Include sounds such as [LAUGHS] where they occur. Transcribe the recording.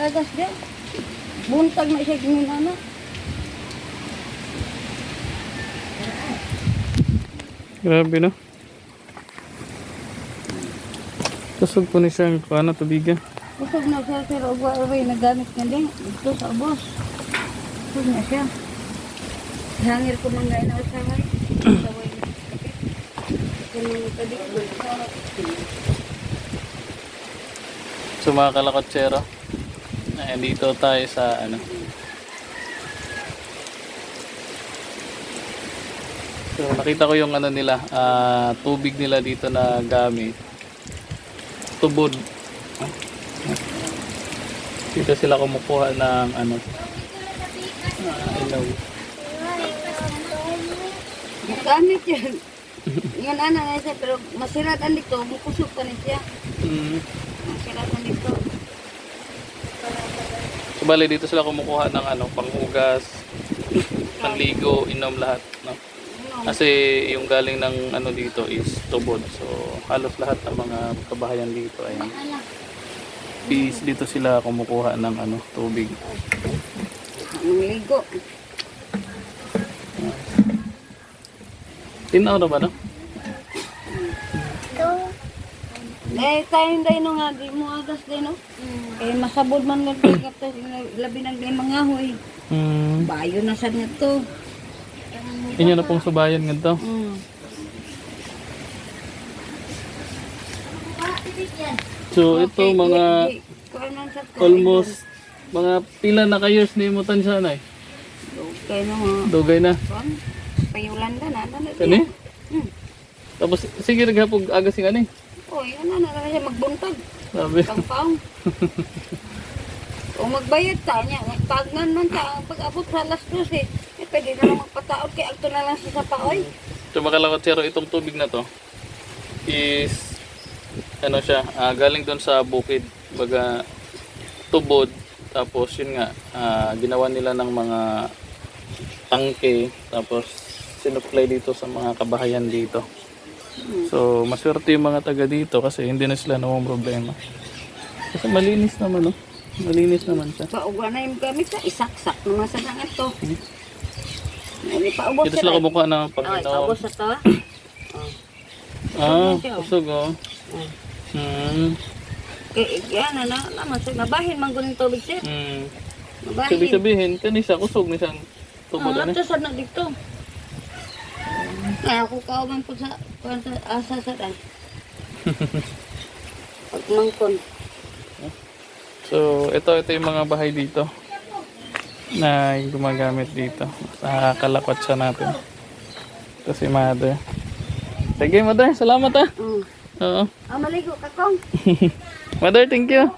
Nagagas din. Buntag na siya ginana. Grabe no. Kusog po ni siyang kuana tubigan. Kusog na siya sir. Ugwa away nagamit niya din. Ito sa boss. Kusog na siya. Hangir ko mga ina sa na. Ganun ka di. So mga kalakotsero, eh, dito tayo sa ano. So nakita ko yung ano nila, ah, tubig nila dito na gamit. Tubod. Dito sila kumukuha ng ano. ah, ilaw. Gamit yan. Yan ana na siya pero masiratan dito. Mukusog pa ni siya. Mm. Masiratan dito. So bali dito sila kumukuha ng ano, panghugas, panligo, inom lahat. No? Kasi yung galing ng ano dito is tubod. So halos lahat ng mga kabahayan dito ay is dito sila kumukuha ng ano, tubig. Ang ligo. Tinaw na ba no? Eh, tayo day no nga, di mo agas day no. Eh, masabod man lang pagkat to, labi ng day mga hoy. Hmm. Bayo na sad nga to. Inyo na pong subayan ganito. Mm. So ito mga almost mga pila na ka-years ni mo tan sana eh. Okay no nga. Dugay na. Kuan. Payulanda na, ano na Kani? Hmm. Tapos sige naghapog aga sing ani. Oy, ano na na siya magbuntag. Sabi. Pangpaong. o magbayad ta niya. Pagnan man ta, pag abot sa alas 12 eh. Eh, pwede na lang magpataot kay agto na lang siya sa paoy. So makalakotsero itong tubig na to is ano siya, ah, galing doon sa bukid, baga tubod, tapos yun nga, ah, ginawa nila ng mga tangke, tapos sinupply dito sa mga kabahayan dito. So maswerte yung mga taga dito kasi hindi na sila namang problema. Kasi malinis naman no? Malinis naman siya. Pauga na yung gamit sa isaksak naman sa nang ito. Hindi pa ubos Dito sila kumukha ng Ay, Panginoon. paubos sa to. [CLEARS THROAT] Ah, kusog oh. Oh. Hmm. Kaya yan na na naman sa nabahin man guning tubig sir. Hmm. Nabahin. Sabi sabihin, kanisa kusog ni sang tubod Ah, ano? ito sad na dito. Kaya ako kauban po sa kuwan sa asa sa dan. Pagmangkon. So, ito ito yung mga bahay dito na gumagamit dito. Sa kalakwatsa natin. Ito si mother. Sige mother, salamat ah. Mm. Oo. Ah, maligo ka kong. [LAUGHS] Mother, thank you.